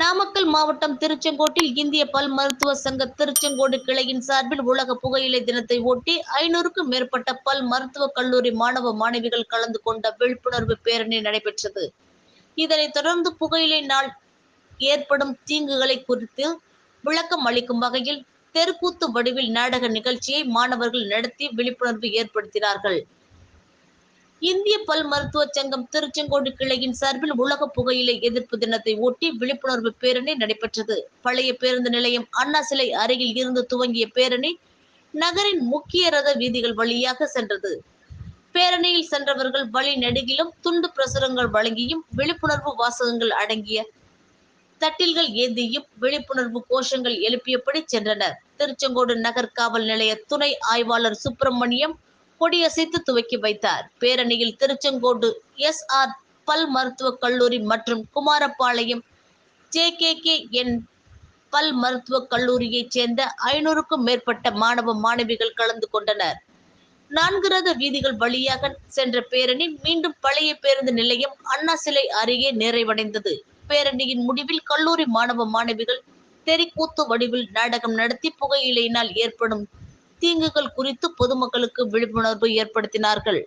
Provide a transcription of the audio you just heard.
நாமக்கல் மாவட்டம் திருச்செங்கோட்டில் இந்திய பல் மருத்துவ சங்க திருச்செங்கோடு கிளையின் சார்பில் உலக புகையிலை தினத்தை ஒட்டி ஐநூறுக்கும் மேற்பட்ட பல் மருத்துவக் கல்லூரி மாணவ மாணவிகள் கலந்து கொண்ட விழிப்புணர்வு பேரணி நடைபெற்றது. இதனைத் தொடர்ந்து புகையிலை நாள் ஏற்படும் தீங்குகளை குறித்து விளக்கம் அளிக்கும் வகையில் தெருக்கூத்து வடிவில் நாடக நிகழ்ச்சியை மாணவர்கள் நடத்தி விழிப்புணர்வு ஏற்படுத்தினார்கள். இந்திய பல் மருத்துவ சங்கம் திருச்செங்கோடு கிளையின் சார்பில் உலக புகையிலை எதிர்ப்பு தினத்தை ஒட்டி விழிப்புணர்வு பேரணி நடைபெற்றது. பழைய பேருந்து நிலையம் அண்ணா சிலை அருகில் இருந்து துவங்கிய பேரணி நகரின் முக்கிய ரத வீதிகள் வழியாக சென்றது. பேரணியில் சென்றவர்கள் வழி நெடுகிலும் துண்டு பிரசுரங்கள் வழங்கியும் விழிப்புணர்வு வாசகங்கள் அடங்கிய தட்டில்கள் ஏந்தியும் விழிப்புணர்வு கோஷங்கள் எழுப்பியபடி சென்றனர். திருச்செங்கோடு நகர் காவல் நிலைய துணை ஆய்வாளர் சுப்பிரமணியம் கொடியசைத்து துவக்கி வைத்தார். பேரணியில் திருச்செங்கோடு எஸ். ஆர். பல் மருத்துவக் கல்லூரி மற்றும் Kumarapalayam J. K. K. N. பல் மருத்துவக் கல்லூரியைச் சேர்ந்த ஐநூறுக்கும் மேற்பட்ட மாணவ மாணவிகள் கலந்து கொண்டனர். நான்கு ரத வீதிகள் வழியாக சென்ற பேரணி மீண்டும் பழைய பேருந்து நிலையம் அண்ணா சிலை அருகே நிறைவடைந்தது. பேரணியின் முடிவில் கல்லூரி மாணவ மாணவிகள் தெறிக்கூத்து வடிவில் நாடகம் நடத்தி புகையிலையினால் ஏற்படும் தீங்குகள் குறித்து பொதுமக்களுக்கு விழிப்புணர்வு ஏற்படுத்தினார்கள்.